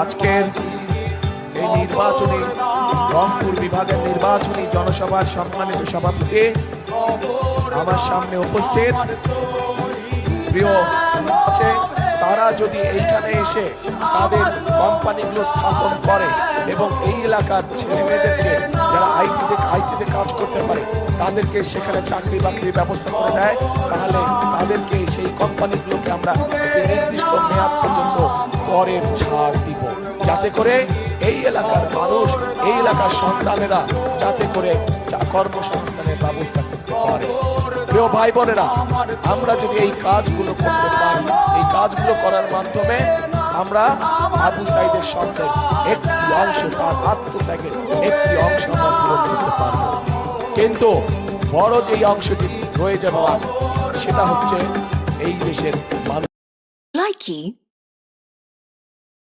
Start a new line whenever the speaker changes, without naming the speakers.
আজকের এই নির্বাচনী রংপুর বিভাগের নির্বাচনী জনসভার সম্মানিত সভাপতি আমার সামনে উপস্থিত। আছে, তারা যদি এইখানে এসে তাদের কোম্পানিগুলো স্থাপন করে এবং এই এলাকার ছেলে মেয়েদেরকে যারা আইটিতে আইটিতে কাজ করতে পারে, তাদেরকে সেখানে চাকরি বাকরির ব্যবস্থা করে দেয়, তাহলে তাদেরকে সেই কোম্পানিগুলোকে করের ছাড় দিব। যাতে করে এই এলাকার মানুষ, এই এলাকার সন্তানেরা যাতে করে কর্মসংস্থানের ব্যবস্থা করতে পারে। প্রিয় ভাই বোনেরা আমরা যদি এই কাজগুলো করতে পারি, এই কাজগুলো করার মাধ্যমে আমরা আবু সাইদের স্বপ্নের একটি অংশ তার আত্মত্যাগের একটি অংশ আমরা করতে পারব। কিন্তু বড় যেই অংশটি রয়ে যাবে, সেটা হচ্ছে এই দেশের মানুষ।